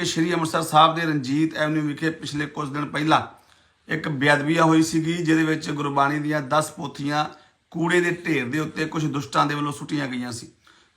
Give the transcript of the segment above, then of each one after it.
ਕਿ ਸ਼੍ਰੀ ਅੰਮ੍ਰਿਤਸਰ ਸਾਹਿਬ ਦੇ ਰਣਜੀਤ ਐਵਨਿਊ ਵਿਖੇ ਪਿਛਲੇ ਕੁਝ ਦਿਨ ਪਹਿਲਾਂ ਇੱਕ ਬੇਅਦਬੀਆ ਹੋਈ ਸੀਗੀ, ਜਿਹਦੇ ਵਿੱਚ ਗੁਰਬਾਣੀ ਦੀਆਂ 10 ਪੋਥੀਆਂ ਕੂੜੇ ਦੇ ਢੇਰ ਦੇ ਉੱਤੇ ਕੁਝ ਦੁਸ਼ਟਾਂ ਦੇ ਵੱਲੋਂ ਸੁੱਟੀਆਂ ਗਈਆਂ ਸੀ।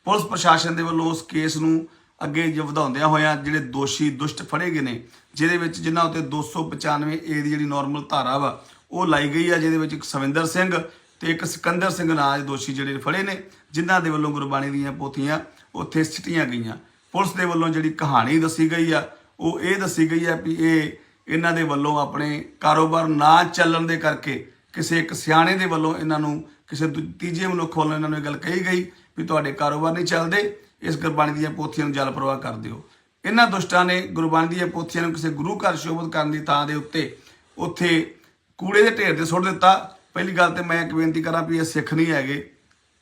ਪੁਲਿਸ ਪ੍ਰਸ਼ਾਸਨ ਦੇ ਵੱਲੋਂ ਉਸ ਕੇਸ ਨੂੰ ਅੱਗੇ ਵਧਾਉਂਦਿਆਂ ਹੋਇਆਂ ਜਿਹੜੇ ਦੋਸ਼ੀ ਦੁਸ਼ਟ ਫੜੇ ਗਏ ਨੇ, ਜਿਹਦੇ ਵਿੱਚ ਜਿਨ੍ਹਾਂ ਉੱਤੇ 295 ਏ ਦੀ ਜਿਹੜੀ ਨਾਰਮਲ ਧਾਰਾ ਵਾ, ਉਹ ਲਾਈ ਗਈ ਆ, ਜਿਹਦੇ ਵਿੱਚ ਇੱਕ ਸਵਿੰਦਰ ਸਿੰਘ ਤੇ ਇੱਕ ਸਿਕੰਦਰ ਸਿੰਘ ਨਾਂ ਦੇ ਦੋਸ਼ੀ ਜਿਹੜੇ ਫੜੇ ਨੇ, ਜਿਨ੍ਹਾਂ ਦੇ ਵੱਲੋਂ ਗੁਰਬਾਣੀ ਦੀਆਂ ਪੋਥੀਆਂ ਉੱਥੇ ਸਿੱਟੀਆਂ ਗਈਆਂ। ਪੁਲਿਸ ਦੇ ਵੱਲੋਂ ਜਿਹੜੀ ਕਹਾਣੀ ਦੱਸੀ ਗਈ ਆ, ਉਹ ਇਹ ਦੱਸੀ ਗਈ ਆ ਵੀ ਇਹ ਇਹਨਾਂ ਦੇ ਵੱਲੋਂ ਆਪਣੇ ਕਾਰੋਬਾਰ ਨਾ ਚੱਲਣ ਦੇ ਕਰਕੇ ਕਿਸੇ ਇੱਕ ਸਿਆਣੇ ਦੇ ਵੱਲੋਂ ਇਹਨਾਂ ਨੂੰ ਕਿਸੇ ਦੂ- ਤੀਜੇ ਮਨੁੱਖ ਵੱਲੋਂ ਇਹਨਾਂ ਨੂੰ ਇਹ ਗੱਲ ਕਹੀ ਗਈ ਵੀ ਤੁਹਾਡੇ ਕਾਰੋਬਾਰ ਨਹੀਂ ਚੱਲਦੇ, ਇਸ ਗੁਰਬਾਣੀ ਦੀਆਂ ਪੋਥੀਆਂ ਨੂੰ ਜਲ ਪ੍ਰਵਾਹ ਕਰ ਦਿਓ। ਇਹਨਾਂ ਦੁਸ਼ਟਾਂ ਨੇ ਗੁਰਬਾਣੀ ਦੀਆਂ ਪੋਥੀਆਂ ਨੂੰ ਕਿਸੇ ਗੁਰੂ ਘਰ ਸ਼ੋਭਤ ਕਰਨ ਦੀ ਥਾਂ ਦੇ ਉੱਤੇ ਉੱਥੇ ਕੂੜੇ ਦੇ ਢੇਰ ਤੇ ਸੁੱਟ ਦਿੱਤਾ। ਪਹਿਲੀ ਗੱਲ ਤੇ ਮੈਂ ਇੱਕ ਬੇਨਤੀ ਕਰਾਂ ਵੀ ਇਹ ਸਿੱਖ ਨਹੀਂ ਹੈਗੇ,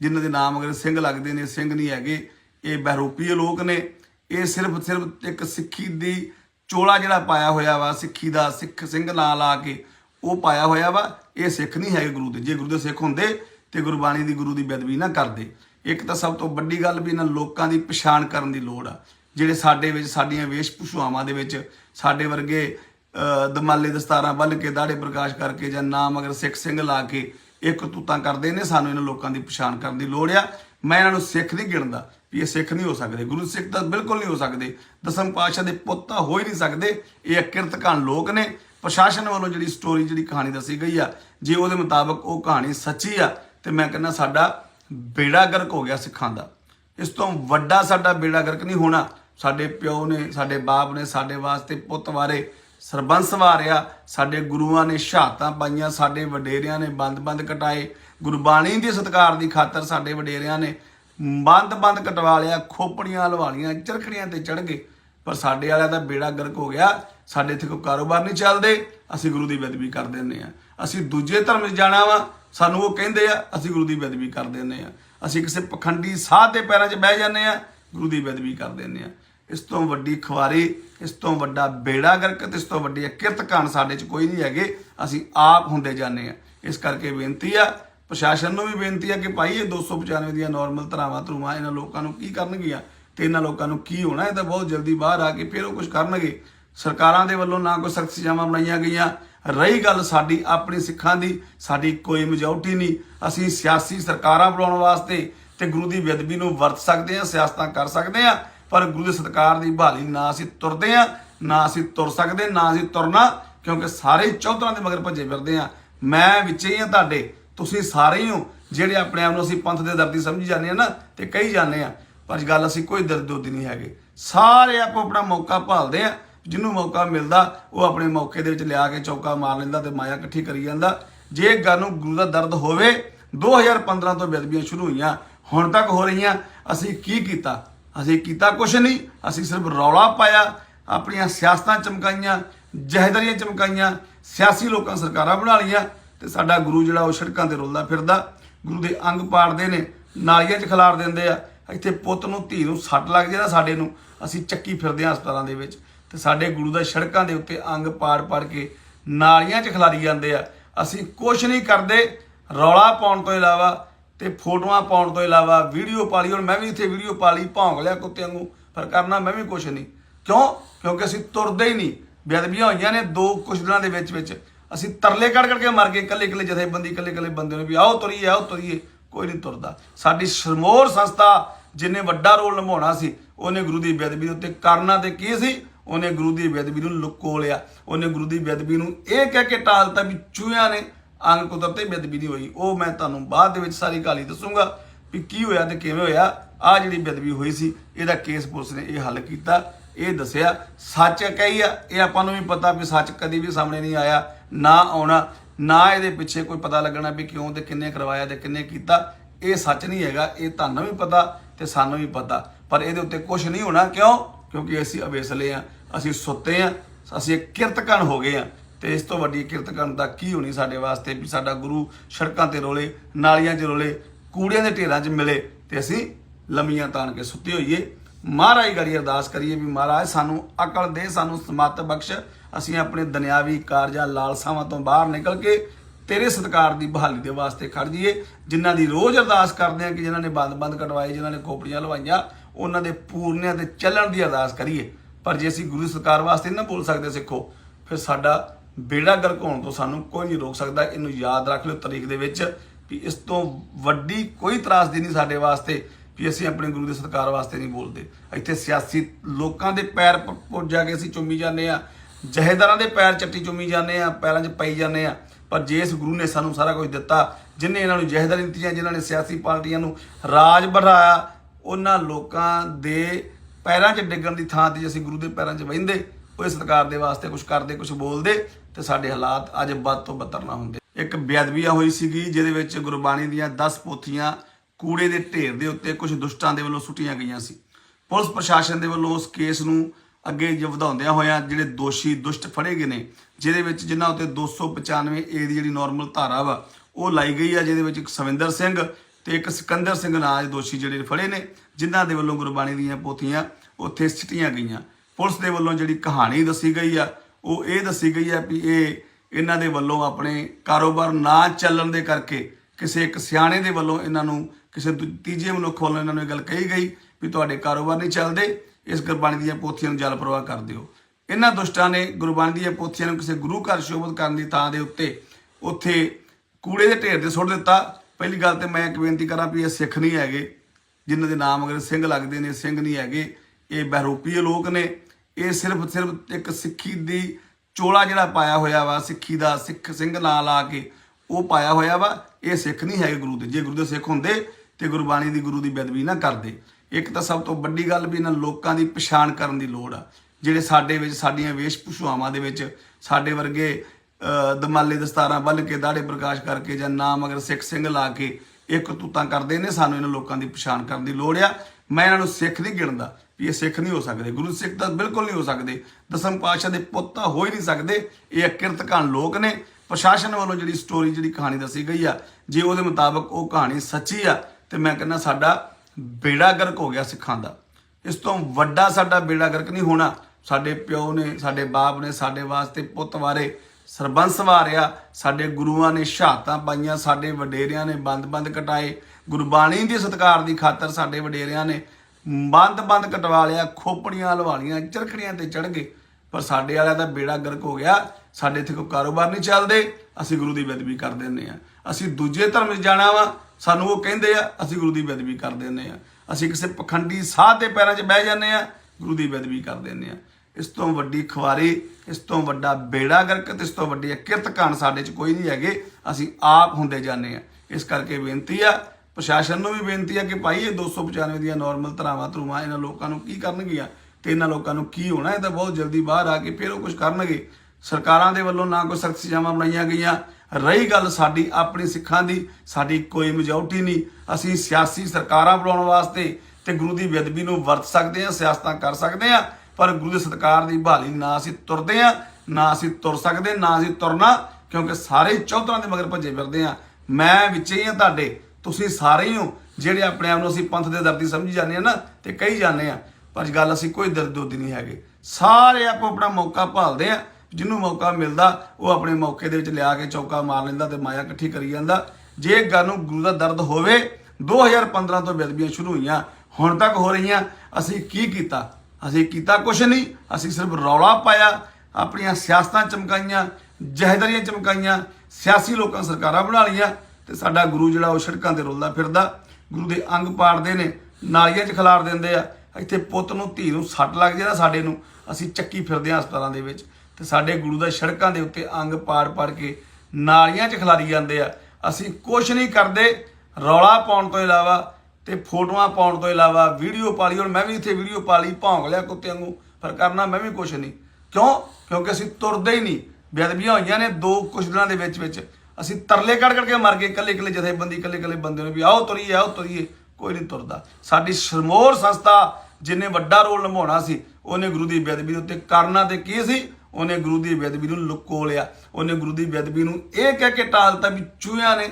ਜਿਨ੍ਹਾਂ ਦੇ ਨਾਮ ਅਗਰ ਸਿੰਘ ਲੱਗਦੇ ਨੇ ਸਿੰਘ ਨਹੀਂ ਹੈਗੇ, ਇਹ ਬਹਿਰੂਪੀਏ ਲੋਕ ਨੇ। ਇਹ ਸਿਰਫ ਸਿਰਫ ਇੱਕ ਸਿੱਖੀ ਦੀ ਚੋਲਾ ਜਿਹੜਾ ਪਾਇਆ ਹੋਇਆ ਵਾ ਸਿੱਖੀ ਦਾ ਸਿੱਖ ਸਿੰਘ ਨਾਂ ਲਾ ਕੇ ਉਹ ਪਾਇਆ ਹੋਇਆ ਵਾ। ਇਹ ਸਿੱਖ ਨਹੀਂ ਹੈਗੇ ਗੁਰੂ ਦੇ। ਜੇ ਗੁਰੂ ਦੇ ਸਿੱਖ ਹੁੰਦੇ ਤੇ ਗੁਰਬਾਣੀ ਦੀ ਗੁਰੂ ਦੀ ਬੇਦਬੀ ਨਾ ਕਰਦੇ। ਇੱਕ ਤਾਂ ਸਭ ਤੋਂ ਵੱਡੀ ਗੱਲ ਵੀ ਇਹਨਾਂ ਲੋਕਾਂ ਦੀ ਪਛਾਣ ਕਰਨ ਦੀ ਲੋੜ ਆ। ਜਿਹੜੇ ਸਾਡੇ ਵਿੱਚ ਸਾਡੀਆਂ ਵੇਸ਼ ਭੂਸ਼ਾਵਾਂ ਦੇ ਵਿੱਚ ਸਾਡੇ ਵਰਗੇ ਅਹ, ਦਮਾਲੇ ਦਸਤਾਰਾਂ ਬੰਨ੍ਹ ਕੇ ਦਾੜੇ ਪ੍ਰਕਾਸ਼ ਕਰਕੇ ਜਾਂ ਨਾਮ ਅਗਰ ਸਿੱਖ ਸਿੰਘ ਲਾ ਕੇ ਇਹ ਕਰਤੂਤਾਂ ਕਰਦੇ ਨੇ ਸਾਨੂੰ ਇਹਨਾਂ ਲੋਕਾਂ ਦੀ ਪਛਾਣ ਕਰਨ ਦੀ ਲੋੜ ਆ। ਮੈਂ ਇਹਨਾਂ ਨੂੰ ਸਿੱਖ ਨਹੀਂ ਗਿਣਦਾ। ਵੀ ਇਹ ਸਿੱਖ ਨਹੀਂ ਹੋ ਸਕਦੇ, ਗੁਰੂ ਸਿੱਖ ਤਾਂ ਬਿਲਕੁਲ ਨਹੀਂ ਹੋ ਸਕਦੇ। ਦਸਮ ਪਾਤਸ਼ਾਹ ਦੇ ਪੁੱਤ ਤਾਂ ਹੋ ਹੀ ਨਹੀਂ ਸਕਦੇ, ਇਹ ਅਕਿਰਤਕਾਨ ਲੋਕ ਨੇ। ਪ੍ਰਸ਼ਾਸਨ ਵੱਲੋਂ ਜਿਹੜੀ ਸਟੋਰੀ ਜਿਹੜੀ ਕਹਾਣੀ ਦੱਸੀ ਗਈ ਆ, ਜੇ ਉਹਦੇ ਮੁਤਾਬਕ ਉਹ ਕਹਾਣੀ ਸੱਚੀ ਆ, ਤੇ ਮੈਂ ਕਹਿੰਦਾ ਸਾਡਾ ਬੇੜਾ ਗਰਕ ਹੋ ਗਿਆ ਸਿੱਖਾਂ ਦਾ। ਇਸ ਤੋਂ ਵੱਡਾ ਸਾਡਾ ਬੇੜਾ ਗਰਕ ਨਹੀਂ ਹੋਣਾ। ਸਾਡੇ ਪਿਓ ਨੇ, ਸਾਡੇ ਬਾਪ ਨੇ, ਸਾਡੇ ਵਾਸਤੇ ਪੁੱਤ ਵਾਰੇ ਸਰਬੰਸ ਵਾਰਿਆ, ਸਾਡੇ ਗੁਰੂਆਂ ਨੇ ਸ਼ਹਾਦਤਾਂ ਪਾਈਆਂ, ਸਾਡੇ ਵਡੇਰਿਆਂ ਨੇ ਬੰਦ-ਬੰਦ ਕਟਾਏ। ਗੁਰਬਾਣੀ ਦੇ ਸਤਕਾਰ ਦੀ ਖਾਤਰ ਸਾਡੇ ਵਡੇਰਿਆਂ ਨੇ ਬੰਦ-ਬੰਦ ਕਟਵਾ ਲਿਆ, ਖੋਪੜੀਆਂ ਲਵਾਲੀਆਂ ਚਰਖੜੀਆਂ ਤੇ ਚੜ ਗਏ। ਪਰ ਸਾਡੇ ਵਾਲਿਆਂ ਦਾ ਬੇੜਾ ਗਰਕ ਹੋ ਗਿਆ। ਸਾਡੇ ਇੱਥੇ ਕੋਈ ਕਾਰੋਬਾਰ ਨਹੀਂ ਚੱਲਦੇ। ਅਸੀਂ ਗੁਰੂ ਦੀ ਬੇਦਬੀ ਕਰ ਦਿੰਦੇ ਆ ਅਸੀਂ ਦੂਜੇ ਧਰਮ 'ਚ ਜਾਣਾ ਵਾ, ਸਾਨੂੰ ਉਹ ਕਹਿੰਦੇ ਆ, ਅਸੀਂ ਗੁਰੂ ਦੀ ਬੇਦਬੀ ਕਰ ਦਿੰਦੇ ਆ ਅਸੀਂ ਕਿਸੇ ਪਖੰਡੀ ਸਾਧ ਦੇ ਪੈਰਾਂ 'ਚ ਬਹਿ ਜਾਂਦੇ ਆ ਗੁਰੂ ਦੀ ਬੇਦਬੀ ਕਰ ਦਿੰਦੇ ਆ ਇਸ ਤੋਂ ਵੱਡੀ ਖੁਆਰੀ, ਇਸ ਤੋਂ ਵੱਡਾ ਬੇੜਾ ਗਰਕ ਤੇ ਇਸ ਤੋਂ ਵੱਡੀ ਕਿਰਤ ਕਾਨ ਸਾਡੇ 'ਚ ਕੋਈ ਨਹੀਂ ਹੈਗੇ। ਅਸੀਂ ਆਪ ਹੁੰਦੇ ਜਾਂਦੇ ਆ ਇਸ ਕਰਕੇ ਬੇਨਤੀ ਆ ਪ੍ਰਸ਼ਾਸਨ ਨੂੰ ਵੀ ਬੇਨਤੀ ਆ ਕਿ ਭਾਈ ਇਹ 295 ਦੀਆਂ ਨਾਰਮਲ ਧਰਾਵਾਂ ਧਰੂਆਂ ਇਹਨਾਂ ਲੋਕਾਂ ਨੂੰ ਕੀ ਕਰਨਗੀਆਂ ਤੇ ਇਹਨਾਂ ਲੋਕਾਂ ਨੂੰ ਕੀ ਹੋਣਾ, ਇਹ ਤਾਂ ਬਹੁਤ ਜਲਦੀ ਬਾਹਰ ਆ ਕੇ ਫਿਰ ਉਹ ਕੁਝ ਕਰਨਗੇ। ਸਰਕਾਰਾਂ ਦੇ ਵੱਲੋਂ ਨਾ ਕੋਈ ਸਖਤ ਸਜ਼ਾਵਾਂ ਬਣਾਈਆਂ ਗਈਆਂ। ਰਹੀ ਗੱਲ ਸਾਡੀ ਆਪਣੀ ਸਿੱਖਾਂ ਦੀ, ਸਾਡੀ ਕੋਈ ਮਜੌਟੀ ਨਹੀਂ। ਅਸੀਂ ਸਿਆਸੀ ਸਰਕਾਰਾਂ ਬਣਾਉਣ ਵਾਸਤੇ ਤੇ ਗੁਰੂ ਦੀ ਬੇਅਦਬੀ ਨੂੰ ਵਰਤ ਸਕਦੇ ਹਾਂ, ਸਿਆਸਤਾਂ ਕਰ ਸਕਦੇ ਹਾਂ, ਪਰ ਗੁਰੂ ਦੇ ਸਤਕਾਰ ਦੀ ਬਹਾਲੀ ਨਾ ਅਸੀਂ ਤੁਰਦੇ ਹਾਂ, ਨਾ ਅਸੀਂ ਤੁਰ ਸਕਦੇ, ਨਾ ਅਸੀਂ ਤੁਰਨਾ, ਕਿਉਂਕਿ ਸਾਰੇ ਚੌਧਰਾਂ ਦੇ ਮਗਰ ਭੱਜੇ ਫਿਰਦੇ ਹਾਂ। ਮੈਂ ਵਿੱਚ ਹੀ ਹਾਂ ਤੁਹਾਡੇ। ਤੁਸੀਂ ਸਾਰੇ ਹੀ ਹੋ, ਜਿਹੜੇ ਆਪਣੇ ਆਪ ਨੂੰ ਅਸੀਂ ਪੰਥ ਦੇ ਦਰਦੀ ਸਮਝੀ ਜਾਂਦੇ ਆ ਨਾ, ਤੇ ਕਹੀ ਜਾਂਦੇ ਆ ਪਰ ਅੱਜ ਗੱਲ ਅਸੀਂ ਕੋਈ ਦਰਦੋਦੀ ਨਹੀਂ ਹੈਗੇ। ਸਾਰੇ ਆਪੋ ਆਪਣਾ ਮੌਕਾ ਭਾਲਦੇ ਆ, ਜਿਹਨੂੰ ਮੌਕਾ ਮਿਲਦਾ, ਉਹ ਆਪਣੇ ਮੌਕੇ ਦੇ ਵਿੱਚ ਲਿਆ ਕੇ ਚੌਕਾ ਮਾਰ ਲੈਂਦਾ ਤੇ ਮਾਇਆ ਇਕੱਠੀ ਕਰੀ ਜਾਂਦਾ। ਜੇ ਗੱਲ ਨੂੰ ਗੁਰੂ ਦਾ ਦਰਦ ਹੋਵੇ 2015 ਤੋਂ ਬੇਦਬੀਆਂ ਸ਼ੁਰੂ ਹੋਈਆਂ, ਹੁਣ ਤੱਕ ਹੋ ਰਹੀਆਂ, ਅਸੀਂ ਕੀ ਕੀਤਾ? ਅਸੀਂ ਕੀਤਾ ਕੁਛ ਨਹੀਂ, ਅਸੀਂ ਸਿਰਫ ਰੌਲਾ ਪਾਇਆ, ਆਪਣੀਆਂ ਸਿਆਸਤਾਂ ਚਮਕਾਈਆਂ ਜਹਦਰੀਆਂ ਚਮਕਾਈਆਂ, ਸਿਆਸੀ ਲੋਕਾਂ ਸਰਕਾਰਾਂ ਬਣਾ ਲਈਆਂ ਤੇ ਸਾਡਾ ਗੁਰੂ ਜਿਹੜਾ ਉਹ ਸੜਕਾਂ ਤੇ ਰੁਲਦਾ ਫਿਰਦਾ, ਗੁਰੂ ਦੇ ਅੰਗ ਪਾੜਦੇ ਨੇ, ਨਾਲੀਆਂ 'ਚ ਖਿਲਾਰ ਦਿੰਦੇ ਆ। ਇੱਥੇ ਪੁੱਤ ਨੂੰ, ਧੀ ਨੂੰ ਸੱਟ ਲੱਗ ਜੇ ਨਾ ਸਾਡੇ ਨੂੰ, ਅਸੀਂ ਚੱਕੀ ਫਿਰਦੇ ਆ ਹਸਪਤਾਲਾਂ ਦੇ ਵਿੱਚ। ਤੇ ਸਾਡੇ ਗੁਰੂ ਦਾ ਸੜਕਾਂ ਦੇ ਉੱਤੇ ਅੰਗ ਪਾੜ ਪਾੜ ਕੇ ਨਾਲੀਆਂ 'ਚ ਖਿਲਾਰੀ ਜਾਂਦੇ ਆ। ਅਸੀਂ ਕੁਛ ਨਹੀਂ ਕਰਦੇ, ਰੌਲਾ ਪਾਉਣ ਤੋਂ ਇਲਾਵਾ ਤੇ ਫੋਟੋਆਂ ਪਾਉਣ ਤੋਂ ਇਲਾਵਾ ਵੀਡੀਓ ਪਾ ਲਈ। ਹੁਣ ਮੈਂ ਵੀ ਇੱਥੇ ਵੀਡੀਓ ਪਾ ਲਈ, ਭੌਂਕ ਲਿਆ ਕੁੱਤਿਆਂ ਨੂੰ ਪਰ ਕਰਨਾ ਮੈਂ ਵੀ ਕੁਛ ਨਹੀਂ। ਕਿਉਂ? ਕਿਉਂਕਿ ਅਸੀਂ ਤੁਰਦੇ ਹੀ ਨਹੀਂ। ਬੇਅਦਬੀਆਂ ਹੋਈਆਂ ਨੇ ਦੋ ਕੁਛ ਦਿਨਾਂ ਦੇ ਵਿੱਚ ਵਿੱਚ। ਅਸੀਂ ਤਰਲੇ ਕੱਢ ਕੱਢ ਕੇ ਮਰ ਗਏ, ਇਕੱਲੇ ਇਕੱਲੇ ਜਥੇਬੰਦੀ, ਇਕੱਲੇ ਇਕੱਲੇ ਬੰਦੇ ਨੂੰ ਵੀ ਆਓ ਤੁਰੀਏ ਆਓ ਤੁਰੀਏ, ਕੋਈ ਨਹੀਂ ਤੁਰਦਾ। ਸਾਡੀ ਸ਼ਰਮੋਰ ਸੰਸਥਾ ਜਿਨੇ ਵੱਡਾ ਰੋਲ ਨਿਭਾਉਣਾ ਸੀ, ਉਹਨੇ ਗੁਰੂ ਦੀ ਬੇਅਦਬੀ ਦੇ ਉੱਤੇ ਕਰਨਾ ਤੇ ਕੀ ਸੀ? ਉਹਨੇ ਗੁਰੂ ਦੀ ਬੇਅਦਬੀ ਨੂੰ ਲੁਕੋ ਲਿਆ। ਉਹਨੇ ਗੁਰੂ ਦੀ ਬੇਅਦਬੀ ਨੂੰ ਇਹ ਕਹਿ ਕੇ ਟਾਲ ਦਿੱਤਾ ਵੀ ਚੂਹਿਆਂ ਨੇ ਅੰਗ ਕੁਦਰਤੀ ਬੇਅਦਬੀ ਨਹੀਂ ਹੋਈ। ਉਹ ਮੈਂ ਤੁਹਾਨੂੰ ਬਾਅਦ ਦੇ ਵਿੱਚ ਸਾਰੀ ਕਹਾਣੀ ਦੱਸੂਗਾ ਵੀ ਕੀ ਹੋਇਆ ਤੇ ਕਿਵੇਂ ਹੋਇਆ। ਆ ਜਿਹੜੀ ਬੇਅਦਬੀ ਹੋਈ ਸੀ, ਇਹਦਾ ਕੇਸ ਪੁਲਿਸ ਨੇ ਇਹ ਹੱਲ ਕੀਤਾ। ਇਹ ਦੱਸਿਆ, ਸੱਚ ਕਹੀ ਆ, ਇਹ ਆਪਾਂ ਨੂੰ ਵੀ ਪਤਾ ਵੀ ਸੱਚ ਕਦੀ ਵੀ ਸਾਹਮਣੇ ਨਹੀਂ ਆਇਆ, ਨਾ ਆਉਣਾ, ਨਾ ਇਹਦੇ ਪਿੱਛੇ ਕੋਈ ਪਤਾ ਲੱਗਣਾ ਵੀ ਕਿਉਂ ਤੇ ਕਿੰਨੇ ਕਰਵਾਇਆ ਤੇ ਕਿੰਨੇ ਕੀਤਾ, ਇਹ ਸੱਚ ਨਹੀਂ ਹੈਗਾ, ਇਹ ਤੁਹਾਨੂੰ ਵੀ ਪਤਾ ਤੇ ਸਾਨੂੰ ਵੀ ਪਤਾ, ਪਰ ਇਹਦੇ ਉੱਤੇ ਕੁਝ ਨਹੀਂ ਹੋਣਾ, ਕਿਉਂ? ਕਿਉਂਕਿ ਅਸੀਂ ਅਵੇਸਲੇ ਆ, ਅਸੀਂ ਸੁੱਤੇ ਆ, ਅਸੀਂ ਇੱਕ ਕਿਰਤਕਣ ਹੋ ਗਏ ਆ, ਤੇ ਇਸ ਤੋਂ ਵੱਡੀ ਕਿਰਤਕਣ ਦਾ ਕੀ ਹੋਣੀ ਸਾਡੇ ਵਾਸਤੇ ਵੀ ਸਾਡਾ ਗੁਰੂ ਸੜਕਾਂ ਤੇ ਰੋਲੇ, ਨਾਲੀਆਂ 'ਚ ਰੋਲੇ, ਕੂੜਿਆਂ ਦੇ ਢੇਰਾਂ 'ਚ ਮਿਲੇ, ਤੇ ਅਸੀਂ ਲੰਮੀਆਂ ਤਾਣ ਕੇ ਸੁੱਤੇ ਹੋਈਏ ਮਹਾਰਾਜ ਗੜੀ ਅਰਦਾਸ ਕਰੀਏ ਵੀ ਮਹਾਰਾਜ ਸਾਨੂੰ ਅਕਲ ਦੇ, ਸਾਨੂੰ ਸਮਤ ਬਖਸ਼। ਅਸੀਂ ਆਪਣੇ ਦੁਨਿਆਵੀ ਕਾਰਜਾਂ ਲਾਲਸਾਵਾਂ ਤੋਂ ਬਾਹਰ ਨਿਕਲ ਕੇ ਤੇਰੇ ਸਤਕਾਰ ਦੀ ਬਹਾਲੀ ਦੇ ਵਾਸਤੇ ਖੜ ਜਾਈਏ। ਜਿਨ੍ਹਾਂ ਦੀ ਰੋਜ਼ ਅਰਦਾਸ ਕਰਦੇ ਆ ਕਿ ਜਿਨ੍ਹਾਂ ਨੇ ਬੰਦ-ਬੰਦ ਕਟਵਾਏ, ਜਿਨ੍ਹਾਂ ਨੇ ਖੋਪੜੀਆਂ ਲਵਾਈਆਂ, ਉਹਨਾਂ ਦੇ ਪੂਰਨਿਆਂ ਤੇ ਚੱਲਣ ਦੀ ਅਰਦਾਸ ਕਰੀਏ। ਪਰ ਜੇ ਅਸੀਂ ਗੁਰੂ ਦੀ ਵਾਸਤੇ ਨਾ ਬੋਲ ਸਕਦੇ ਸਿੱਖੋ, ਫਿਰ ਸਾਡਾ ਬੇੜਾ ਗਰਕ ਹੋਣ ਤੋਂ ਸਾਨੂੰ ਕੋਈ ਨਹੀਂ ਰੋਕ ਸਕਦਾ। ਇਹਨੂੰ ਯਾਦ ਰੱਖ ਲਿਓ ਤਰੀਕ ਦੇ ਵਿੱਚ ਵੀ ਇਸ ਤੋਂ ਵੱਡੀ ਕੋਈ ਤਰਾਸਦੀ ਨਹੀਂ ਸਾਡੇ ਵਾਸਤੇ। ਵੀ ਅਸੀਂ ਆਪਣੇ ਗੁਰੂ ਦੇ ਸਤਕਾਰ ਵਾਸਤੇ ਨਹੀਂ ਬੋਲਦੇ। ਇੱਥੇ ਸਿਆਸੀ ਲੋਕਾਂ ਦੇ ਪੈਰ ਪ- ਪੁੱਜ ਜਾ ਕੇ ਅਸੀਂ ਚੁੰਮੀ ਜਾਂਦੇ ਆ ਜਹੇਦਾਰਾਂ ਦੇ ਪੈਰ ਚੱਟੀ ਚੁੰਮੀ ਜਾਂਦੇ ਆ ਪੈਰਾਂ 'ਚ ਪਈ ਜਾਂਦੇ ਆ ਪਰ ਜੇ ਇਸ ਗੁਰੂ ਨੇ ਸਾਨੂੰ ਸਾਰਾ ਕੁਝ ਦਿੱਤਾ, ਜਿਨੇ ਇਹਨਾਂ ਨੂੰ ਜਹੇਦਾਰੀ ਦਿੱਤੀਆਂ ਜਿਨ੍ਹਾਂ ਨੇ ਸਿਆਸੀ ਪਾਰਟੀਆਂ ਨੂੰ ਰਾਜ ਬਣਾਇਆ ਉਹਨਾਂ ਲੋਕਾਂ ਦੇ ਪੈਰਾਂ 'ਚ ਡਿੱਗਣ ਦੀ ਥਾਂ ਤੇ ਅਸੀਂ ਗੁਰੂ ਦੇ ਪੈਰਾਂ 'ਚ ਬਹਿੰਦੇ ਉਹ ਇਸ ਸਰਕਾਰ ਦੇ ਵਾਸਤੇ ਕੁਝ ਕਰਦੇ ਕੁਝ ਬੋਲਦੇ, ਤੇ ਸਾਡੇ ਹਾਲਾਤ ਅੱਜ ਵੱਧ ਤੋਂ ਬੱਤਰ ਨਾ ਹੁੰਦੇ। ਇੱਕ ਬੇਅਦਬੀਆ ਹੋਈ ਸੀਗੀ, ਜਿਹਦੇ ਵਿੱਚ ਗੁਰਬਾਣੀ ਦੀਆਂ 10 ਪੋਥੀਆਂ ਕੂੜੇ ਦੇ ਢੇਰ ਦੇ ਉੱਤੇ ਕੁਝ ਦੁਸ਼ਟਾਂ ਦੇ ਵੱਲੋਂ ਸੁੱਟੀਆਂ ਗਈਆਂ ਸੀ। ਪੁਲਿਸ ਪ੍ਰਸ਼ਾਸਨ ਦੇ ਵੱਲੋਂ ਉਸ ਕੇਸ ਨੂੰ ਅੱਗੇ ਜ ਵਧਾਉਂਦਿਆਂ ਹੋਇਆਂ ਜਿਹੜੇ ਦੋਸ਼ੀ ਦੁਸ਼ਟ ਫੜੇ ਗਏ ਨੇ, ਜਿਹਦੇ ਵਿੱਚ ਜਿਨ੍ਹਾਂ ਉੱਤੇ 295 ਏ ਦੀ ਜਿਹੜੀ ਨਾਰਮਲ ਧਾਰਾ ਵਾ, ਉਹ ਲਾਈ ਗਈ ਆ, ਜਿਹਦੇ ਵਿੱਚ ਇੱਕ ਸਵਿੰਦਰ ਸਿੰਘ ਤੇ ਇੱਕ ਸਿਕੰਦਰ ਸਿੰਘ ਨਾਂ ਦੇ ਦੋਸ਼ੀ ਜਿਹੜੇ ਫੜੇ ਨੇ, ਜਿਨ੍ਹਾਂ ਦੇ ਵੱਲੋਂ ਗੁਰਬਾਣੀ ਦੀਆਂ ਪੋਥੀਆਂ ਉੱਥੇ ਸਿੱਟੀਆਂ ਗਈਆਂ। ਪੁਲਿਸ ਦੇ ਵੱਲੋਂ ਜਿਹੜੀ ਕਹਾਣੀ ਦੱਸੀ ਗਈ ਆ, ਉਹ ਇਹ ਦੱਸੀ ਗਈ ਆ ਵੀ ਇਹ ਇਹਨਾਂ ਦੇ ਵੱਲੋਂ ਆਪਣੇ ਕਾਰੋਬਾਰ ਨਾ ਚੱਲਣ ਦੇ ਕਰਕੇ ਕਿਸੇ ਇੱਕ ਸਿਆਣੇ ਦੇ ਵੱਲੋਂ ਇਹਨਾਂ ਨੂੰ ਕਿਸੇ ਦੂ- ਤੀਜੇ ਮਨੁੱਖ ਵੱਲੋਂ ਇਹਨਾਂ ਨੂੰ ਇਹ ਗੱਲ ਕਹੀ ਗਈ ਵੀ ਤੁਹਾਡੇ ਕਾਰੋਬਾਰ ਨਹੀਂ ਚੱਲਦੇ, ਇਸ ਗੁਰਬਾਣੀ ਦੀਆਂ ਪੋਥੀਆਂ ਨੂੰ ਜਲ ਪ੍ਰਵਾਹ ਕਰ ਦਿਓ। ਇਹਨਾਂ ਦੁਸ਼ਟਾਂ ਨੇ ਗੁਰਬਾਣੀ ਦੀਆਂ ਪੋਥੀਆਂ ਨੂੰ ਕਿਸੇ ਗੁਰੂ ਘਰ ਸ਼ੋਭਤ ਕਰਨ ਦੀ ਥਾਂ ਦੇ ਉੱਤੇ ਉੱਥੇ ਕੂੜੇ ਦੇ ਢੇਰ ਤੇ ਸੁੱਟ ਦਿੱਤਾ। ਪਹਿਲੀ ਗੱਲ ਤੇ ਮੈਂ ਇੱਕ ਬੇਨਤੀ ਕਰਾਂ ਵੀ ਇਹ ਸਿੱਖ ਨਹੀਂ ਹੈਗੇ, ਜਿਨ੍ਹਾਂ ਦੇ ਨਾਮ ਅਗਰ ਸਿੰਘ ਲੱਗਦੇ ਨੇ, ਸਿੰਘ ਨਹੀਂ ਹੈਗੇ, ਇਹ ਬਹਿਰੂਪੀ ਲੋਕ ਨੇ। ਇਹ ਸਿਰਫ ਸਿਰਫ ਇੱਕ ਸਿੱਖੀ ਦੀ ਚੋਲਾ ਜਿਹੜਾ ਪਾਇਆ ਹੋਇਆ ਵਾ, ਸਿੱਖੀ ਦਾ ਸਿੱਖ ਸਿੰਘ ਨਾਂ ਲਾ ਕੇ ਉਹ ਪਾਇਆ ਹੋਇਆ ਵਾ, ਇਹ ਸਿੱਖ ਨਹੀਂ ਹੈਗੇ ਗੁਰੂ ਦੇ। ਜੇ ਗੁਰੂ ਦੇ ਸਿੱਖ ਹੁੰਦੇ ਤੇ ਗੁਰਬਾਣੀ ਦੀ ਗੁਰੂ ਦੀ ਬੇਅਦਬੀ ਨਾ ਕਰਦੇ। ਇੱਕ ਤਾਂ ਸਭ ਤੋਂ ਵੱਡੀ ਗੱਲ ਵੀ ਇਹਨਾਂ ਲੋਕਾਂ ਦੀ ਪਛਾਣ ਕਰਨ ਦੀ ਲੋੜ ਆ। ਜਿਹੜੇ ਸਾਡੇ ਵਿੱਚ ਸਾਡੀਆਂ ਵੇਸ਼ ਭੂਸ਼ਾਵਾਂ ਦੇ ਵਿੱਚ ਸਾਡੇ ਵਰਗੇ ਅਹ, ਦਮਾਲੇ ਦਸਤਾਰਾਂ ਬੰਨ੍ਹ ਕੇ ਦਾੜੇ ਪ੍ਰਕਾਸ਼ ਕਰਕੇ ਜਾਂ ਨਾਮ ਅਗਰ ਸਿੱਖ ਸਿੰਘ ਲਾ ਕੇ ਇੱਕ ਤੂਤਾਂ ਕਰਦੇ ਨੇ ਸਾਨੂੰ ਇਹਨਾਂ ਲੋਕਾਂ ਦੀ ਪਛਾਣ ਕਰਨ ਦੀ ਲੋੜ ਆ। ਮੈਂ ਇਹਨਾਂ ਨੂੰ ਸਿੱਖ ਨਹੀਂ ਗਿਣਦਾ ਵੀ ਇਹ ਸਿੱਖ ਨਹੀਂ ਹੋ ਸਕਦੇ। ਗੁਰੂ ਸਿੱਖ ਤਾਂ ਬਿਲਕੁਲ ਨਹੀਂ ਹੋ ਸਕਦੇ। ਦਸਮ ਪਾਤਸ਼ਾਹ ਦੇ ਪੁੱਤ ਤਾਂ ਹੋ ਹੀ ਨਹੀਂ ਸਕਦੇ। ਇਹ ਅਕਿਰਤਕਾਨ ਲੋਕ ਨੇ। ਪ੍ਰਸ਼ਾਸਨ ਵੱਲੋਂ ਜਿਹੜੀ ਸਟੋਰੀ ਜਿਹੜੀ ਕਹਾਣੀ ਦੱਸੀ ਗਈ ਆ ਜੇ ਉਹਦੇ ਮੁਤਾਬਕ ਉਹ ਕਹਾਣੀ ਸੱਚੀ ਆ ਤੇ ਮੈਂ ਕਹਿੰਦਾ ਸਾਡਾ ਬੇੜਾ ਗਰਕ ਹੋ ਗਿਆ ਸਿੱਖਾਂ ਦਾ। ਇਸ ਤੋਂ ਵੱਡਾ ਸਾਡਾ ਬੇੜਾ ਗਰਕ ਨਹੀਂ ਹੋਣਾ। ਸਾਡੇ ਪਿਓ ਨੇ, ਸਾਡੇ ਬਾਪ ਨੇ, ਸਾਡੇ ਵਾਸਤੇ ਪੁੱਤ ਵਾਰੇ ਸਰਬੰਸ ਵਾਰਿਆ। ਸਾਡੇ ਗੁਰੂਆਂ ਨੇ ਸ਼ਹਾਦਤਾਂ ਪਾਈਆਂ, ਸਾਡੇ ਵਡੇਰਿਆਂ ਨੇ ਬੰਦ-ਬੰਦ ਕਟਾਏ। ਗੁਰਬਾਣੀ ਦੇ ਸਤਕਾਰ ਦੀ ਖਾਤਰ ਸਾਡੇ ਵਡੇਰਿਆਂ ਨੇ ਬੰਦ-ਬੰਦ ਕਟਵਾ ਲਿਆ, ਖੋਪੜੀਆਂ ਲਵਾਲੀਆਂ, ਚਰਖੜੀਆਂ ਤੇ ਚੜ ਗਏ। ਪਰ ਸਾਡੇ ਵਾਲਿਆਂ ਦਾ ਬੇੜਾ ਗਰਕ ਹੋ ਗਿਆ। ਸਾਡੇ ਇੱਥੇ ਕੋਈ ਕਾਰੋਬਾਰ ਨਹੀਂ ਚੱਲਦੇ। ਅਸੀਂ ਗੁਰੂ ਦੀ ਬੇਦਬੀ ਕਰ ਦਿੰਦੇ ਆ ਅਸੀਂ ਦੂਜੇ ਧਰਮ 'ਚ ਜਾਣਾ ਵਾ। ਸਾਨੂੰ ਉਹ ਕਹਿੰਦੇ ਆ, ਅਸੀਂ ਗੁਰੂ ਦੀ ਬੇਦਬੀ ਕਰ ਦਿੰਦੇ ਆ। ਅਸੀਂ ਕਿਸੇ ਪਖੰਡੀ ਸਾਧ ਦੇ ਪੈਰਾਂ 'ਚ ਬਹਿ ਜਾਂਦੇ ਆ, ਗੁਰੂ ਦੀ ਬੇਅਦਬੀ ਕਰ ਦਿੰਦੇ ਆ। ਇਸ ਤੋਂ ਵੱਡੀ ਖੁਆਰੀ, ਇਸ ਤੋਂ ਵੱਡਾ ਬੇੜਾ ਗਰਕ ਤੇ ਇਸ ਤੋਂ ਵੱਡੀ ਕਿਰਤ ਕਾਨ ਸਾਡੇ 'ਚ ਕੋਈ ਨਹੀਂ ਹੈਗੇ। ਅਸੀਂ ਆਪ ਹੁੰਦੇ ਜਾਂਦੇ ਆ। ਇਸ ਕਰਕੇ ਬੇਨਤੀ ਆ, ਪ੍ਰਸ਼ਾਸਨ ਨੂੰ ਵੀ ਬੇਨਤੀ ਆ ਕਿ ਭਾਈ ਇਹ 295 ਦੀਆਂ ਨਾਰਮਲ ਧਰਾਵਾਂ ਧਰੂਵਾਂ ਇਹਨਾਂ ਲੋਕਾਂ ਨੂੰ ਕੀ ਕਰਨਗੀਆਂ ਤੇ ਇਹਨਾਂ ਲੋਕਾਂ ਨੂੰ ਕੀ ਹੋਣਾ, ਇਹ ਤਾਂ ਬਹੁਤ ਜਲਦੀ ਬਾਹਰ ਆ ਕੇ ਫਿਰ ਉਹ ਕੁਝ ਕਰਨਗੇ। ਸਰਕਾਰਾਂ ਦੇ ਵੱਲੋਂ ਨਾ ਕੋਈ ਸਖਤ ਸਜ਼ਾਵਾਂ ਬਣਾਈਆਂ ਗਈਆਂ। ਰਹੀ ਗੱਲ ਸਾਡੀ ਆਪਣੀ ਸਿੱਖਾਂ ਦੀ, ਸਾਡੀ ਕੋਈ ਮਜੌਟੀ ਨਹੀਂ। ਅਸੀਂ ਸਿਆਸੀ ਸਰਕਾਰਾਂ ਬਣਾਉਣ ਵਾਸਤੇ ਤੇ ਗੁਰੂ ਦੀ ਬੇਅਦਬੀ ਨੂੰ ਵਰਤ ਸਕਦੇ ਹਾਂ, ਸਿਆਸਤਾਂ ਕਰ ਸਕਦੇ ਹਾਂ, ਪਰ ਗੁਰੂ ਦੇ ਸਤਕਾਰ ਦੀ ਬਹਾਲੀ ਨਾ ਅਸੀਂ ਤੁਰਦੇ ਹਾਂ, ਨਾ ਅਸੀਂ ਤੁਰ ਸਕਦੇ, ਨਾ ਅਸੀਂ ਤੁਰਨਾ, ਕਿਉਂਕਿ ਸਾਰੇ ਚੌਧਰਾਂ ਦੇ ਮਗਰ ਭੱਜੇ ਫਿਰਦੇ ਆ ਮੈਂ ਵਿੱਚ ਹੀ ਆ ਤੁਹਾਡੇ, ਤੁਸੀਂ ਸਾਰੇ ਹੀ ਹੋ, ਜਿਹੜੇ ਆਪਣੇ ਆਪ ਨੂੰ ਅਸੀਂ ਪੰਥ ਦੇ ਦਰਦੀ ਸਮਝੀ ਜਾਂਦੇ ਆ ਨਾ, ਤੇ ਕਹੀ ਜਾਂਦੇ ਆ ਪਰ ਗੱਲ ਅਸੀਂ ਕੋਈ ਦਰਦੋਦੀ ਨਹੀਂ ਹੈਗੇ। ਸਾਰੇ ਆਪੋ ਆਪਣਾ ਮੌਕਾ ਭਾਲਦੇ ਆ ਜਿਹਨੂੰ ਮੌਕਾ ਮਿਲਦਾ, ਉਹ ਆਪਣੇ ਮੌਕੇ ਦੇ ਵਿੱਚ ਲਿਆ ਕੇ ਚੌਕਾ ਮਾਰ ਲੈਂਦਾ ਤੇ ਮਾਇਆ ਇਕੱਠੀ ਕਰੀ ਜਾਂਦਾ। ਜੇ ਗੱਲ ਨੂੰ ਗੁਰੂ ਦਾ ਦਰਦ ਹੋਵੇ 2015 ਤੋਂ ਬੇਦਬੀਆਂ ਸ਼ੁਰੂ ਹੋਈਆਂ, ਹੁਣ ਤੱਕ ਹੋ ਰਹੀਆਂ, ਅਸੀਂ ਕੀ ਕੀਤਾ? ਅਸੀਂ ਕੀਤਾ ਕੁਛ ਨਹੀਂ, ਅਸੀਂ ਸਿਰਫ ਰੌਲਾ ਪਾਇਆ, ਆਪਣੀਆਂ ਸਿਆਸਤਾਂ ਚਮਕਾਈਆਂ, ਜਹੇਦਾਰੀਆਂ ਚਮਕਾਈਆਂ, ਸਿਆਸੀ ਲੋਕਾਂ ਸਰਕਾਰਾਂ ਬਣਾ ਲਈਆਂ ਤੇ ਸਾਡਾ ਗੁਰੂ ਜਿਹੜਾ ਉਹ ਸੜਕਾਂ ਤੇ ਰੁਲਦਾ ਫਿਰਦਾ, ਗੁਰੂ ਦੇ ਅੰਗ ਪਾੜਦੇ ਨੇ, ਨਾਲੀਆਂ 'ਚ ਖਿਲਾਰ ਦਿੰਦੇ ਆ, ਇੱਥੇ ਪੁੱਤ ਨੂੰ, ਧੀ ਨੂੰ ਸੱਟ ਲੱਗ ਜੇ ਨਾ ਸਾਡੇ ਨੂੰ, ਅਸੀਂ ਚੱਕੀ ਫਿਰਦੇ ਆ ਹਸਪਤਾਲਾਂ ਦੇ ਵਿੱਚ। ਤੇ ਸਾਡੇ ਗੁਰੂ ਦਾ ਸੜਕਾਂ ਦੇ ਉੱਤੇ ਅੰਗ ਪਾੜ ਪਾੜ ਕੇ ਨਾਲੀਆਂ 'ਚ ਖਿਲਾਰੀ ਜਾਂਦੇ ਆ। ਅਸੀਂ ਕੁਛ ਨਹੀਂ ਕਰਦੇ, ਰੌਲਾ ਪਾਉਣ ਤੋਂ ਇਲਾਵਾ ਤੇ ਫੋਟੋਆਂ ਪਾਉਣ ਤੋਂ ਇਲਾਵਾ ਵੀਡੀਓ ਪਾ ਲਈ ਹੁਣ ਮੈਂ ਵੀ ਇੱਥੇ ਵੀਡੀਓ ਪਾ ਲਈ ਭੌਂਕ ਲਿਆ ਕੁੱਤੇ ਵਾਂਗੂ ਪਰ ਕਰਨਾ ਮੈਂ ਵੀ ਕੁਛ ਨਹੀਂ। ਕਿਉਂ? ਕਿਉਂਕਿ ਅਸੀਂ ਤੁਰਦੇ ਹੀ ਨਹੀਂ। ਬੇਅਦਬੀਆਂ ਹੋਈਆਂ ਨੇ ਦੋ ਕੁਛ ਦਿਨਾਂ ਦੇ ਵਿੱਚ ਵਿੱਚ। ਅਸੀਂ ਤਰਲੇ ਕੱਢ ਕੱਢ ਕੇ ਮਰ ਗਏ, ਇਕੱਲੇ ਇਕੱਲੇ ਜਥੇਬੰਦੀ, ਇਕੱਲੇ ਇਕੱਲੇ ਬੰਦੇ ਨੂੰ ਵੀ ਆਓ ਤੁਰੀਏ ਆਓ ਤੁਰੀਏ, ਕੋਈ ਨਹੀਂ ਤੁਰਦਾ। ਸਾਡੀ ਸ਼ਰਮੋਰ ਸੰਸਥਾ ਜਿਨੇ ਵੱਡਾ ਰੋਲ ਨਿਭਾਉਣਾ ਸੀ, ਉਹਨੇ ਗੁਰੂ ਦੀ ਬੇਅਦਬੀ ਦੇ ਉੱਤੇ ਕਰਨਾ ਤੇ ਕੀ ਸੀ? ਉਹਨੇ ਗੁਰੂ ਦੀ ਬੇਅਦਬੀ ਨੂੰ ਲੁਕੋ ਲਿਆ। ਉਹਨੇ ਗੁਰੂ ਦੀ ਬੇਅਦਬੀ ਨੂੰ ਇਹ ਕਹਿ ਕੇ ਟਾਲਤਾ ਵੀ ਚੂਹਿਆਂ ਨੇ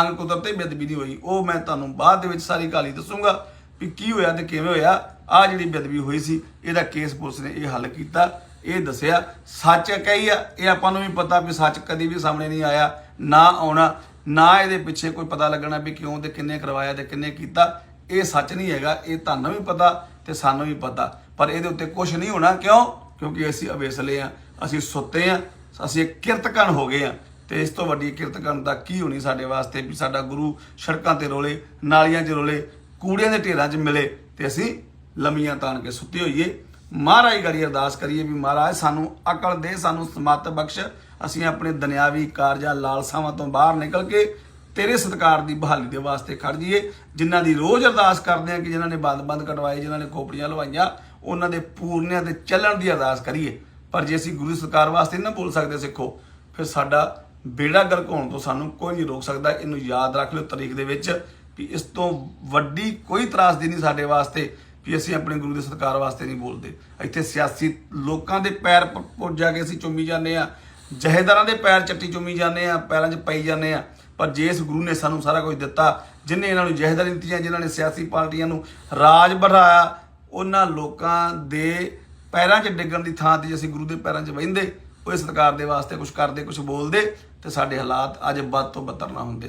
ਅੰਗ ਕੁਦਰਤੇ ਬੇਅਦਬੀ ਨਹੀਂ ਹੋਈ। ਉਹ ਮੈਂ ਤੁਹਾਨੂੰ ਬਾਅਦ ਦੇ ਵਿੱਚ ਸਾਰੀ ਕਹਾਣੀ ਦੱਸੂਗਾ ਵੀ ਕੀ ਹੋਇਆ ਤੇ ਕਿਵੇਂ ਹੋਇਆ। ਆ ਜਿਹੜੀ ਬੇਅਦਬੀ ਹੋਈ ਸੀ, ਇਹਦਾ ਕੇਸ ਪੁਲਿਸ ਨੇ ਇਹ ਹੱਲ ਕੀਤਾ, ਇਹ ਦੱਸਿਆ। ਸੱਚ ਕਹੀ ਆ, ਇਹ ਆਪਾਂ ਨੂੰ ਵੀ ਪਤਾ ਵੀ ਸੱਚ ਕਦੀ ਵੀ ਸਾਹਮਣੇ ਨਹੀਂ ਆਇਆ, ਨਾ ਆਉਣਾ, ਨਾ ਇਹਦੇ ਪਿੱਛੇ ਕੋਈ ਪਤਾ ਲੱਗਣਾ ਵੀ ਕਿਉਂ ਤੇ ਕਿੰਨੇ ਕਰਵਾਇਆ ਤੇ ਕਿੰਨੇ ਕੀਤਾ। ਇਹ ਸੱਚ ਨਹੀਂ ਹੈਗਾ, ਇਹ ਤੁਹਾਨੂੰ ਵੀ ਪਤਾ ਤੇ ਸਾਨੂੰ ਵੀ ਪਤਾ। ਪਰ ਪਰ ਇਹਦੇ ਉੱਤੇ ਕੁਝ ਨਹੀਂ ਹੋਣਾ, ਕਿਉਂ? ਕਿਉਂਕਿ ਅਸੀਂ ਅਵੇਸਲੇ ਆ, ਅਸੀਂ ਸੁੱਤੇ ਆ, ਅਸੀਂ ਇੱਕ ਕਿਰਤਕਣ ਹੋ ਗਏ ਆ। ਤੇ ਇਸ ਤੋਂ ਵੱਡੀ ਕਿਰਤਕਣ ਦਾ ਕੀ ਹੋਣੀ ਸਾਡੇ ਵਾਸਤੇ ਵੀ ਸਾਡਾ ਗੁਰੂ ਸੜਕਾਂ ਤੇ ਰੋਲੇ, ਨਾਲੀਆਂ 'ਚ ਰੋਲੇ, ਕੂੜਿਆਂ ਦੇ ਢੇਰਾਂ 'ਚ ਮਿਲੇ ਤੇ ਅਸੀਂ ਲੰਮੀਆਂ ਤਾਣ ਕੇ ਸੁੱਤੇ ਹੋਈਏ। ਮਹਾਰਾਜ ਗੜੀ ਅਰਦਾਸ ਕਰੀਏ ਵੀ ਮਹਾਰਾਜ, ਸਾਨੂੰ ਅਕਲ ਦੇ, ਸਾਨੂੰ ਸਮਤ ਬਖਸ਼। ਅਸੀਂ ਆਪਣੇ ਦੁਨਿਆਵੀ ਕਾਰਜਾਂ, ਲਾਲਸਾਵਾਂ ਤੋਂ ਬਾਹਰ ਨਿਕਲ ਕੇ ਤੇਰੇ ਸਤਕਾਰ ਦੀ ਬਹਾਲੀ ਦੇ ਵਾਸਤੇ ਖੜ ਜਾਈਏ। ਜਿਨ੍ਹਾਂ ਦੀ ਰੋਜ਼ ਅਰਦਾਸ ਕਰਦੇ ਆ ਕਿ ਜਿਨ੍ਹਾਂ ਨੇ ਬੰਦ-ਬੰਦ ਕਟਵਾਏ, ਜਿਨ੍ਹਾਂ ਨੇ ਖੋਪੜੀਆਂ ਲਵਾਈਆਂ ਉਹਨਾਂ ਦੇ ਪੂਰਨਿਆਂ ਤੇ ਚੱਲਣ ਦੀ ਅਰਦਾਸ ਕਰੀਏ। ਪਰ ਜੇ ਅਸੀਂ ਗੁਰੂ ਸਤਕਾਰ ਵਾਸਤੇ ਨਾ ਬੋਲ ਸਕਦੇ ਸਿੱਖੋ, ਫਿਰ ਸਾਡਾ ਬੇੜਾ ਗਲਕਾਉਣ ਤੋਂ ਸਾਨੂੰ ਕੋਈ ਨਹੀਂ ਰੋਕ ਸਕਦਾ। ਇਹਨੂੰ ਯਾਦ ਰੱਖ ਲਿਓ ਤਾਰੀਖ ਦੇ ਵਿੱਚ ਵੀ ਇਸ ਤੋਂ ਵੱਡੀ ਕੋਈ ਤਰਾਸਦੀ ਨਹੀਂ ਸਾਡੇ ਵਾਸਤੇ ਵੀ ਅਸੀਂ ਆਪਣੇ ਗੁਰੂ ਦੇ ਸਤਕਾਰ ਵਾਸਤੇ ਨਹੀਂ ਬੋਲਦੇ। ਇੱਥੇ ਸਿਆਸੀ ਲੋਕਾਂ ਦੇ ਪੈਰ ਪ- ਜਾ ਕੇ ਅਸੀਂ ਚੁੰਮੀ ਜਾਂਦੇ ਆ ਜਹੇਦਾਰਾਂ ਦੇ ਪੈਰ ਚੱਟੀ ਚੁੰਮੀ ਜਾਂਦੇ ਆ ਪੈਰਾਂ 'ਚ ਪਈ ਜਾਂਦੇ ਆ ਪਰ ਜੇ ਇਸ ਗੁਰੂ ਨੇ ਸਾਨੂੰ ਸਾਰਾ ਕੁਝ ਦਿੱਤਾ, ਜਿਨੇ ਇਹਨਾਂ ਨੂੰ ਜਹੇਦਾਰੀ ਦਿੱਤੀਆਂ, ਜਿਨ੍ਹਾਂ ਨੇ ਸਿਆਸੀ ਪਾਰਟੀਆਂ ਨੂੰ ਰਾਜ ਬਣਾਇਆ ਉਹਨਾਂ ਲੋਕਾਂ ਦੇ ਪੈਰਾਂ 'ਚ ਡਿੱਗਣ ਦੀ ਥਾਂ ਤੇ ਅਸੀਂ ਗੁਰੂ ਦੇ ਪੈਰਾਂ 'ਚ ਬਹਿੰਦੇ ਉਹ ਇਸ ਸਰਕਾਰ ਦੇ ਵਾਸਤੇ ਕੁਝ ਕਰਦੇ ਕੁਝ ਬੋਲਦੇ ਤੇ ਸਾਡੇ ਹਾਲਾਤ ਅੱਜ ਵੱਧ ਤੋਂ ਬੱਤਰ ਨਾ ਹੁੰਦੇ।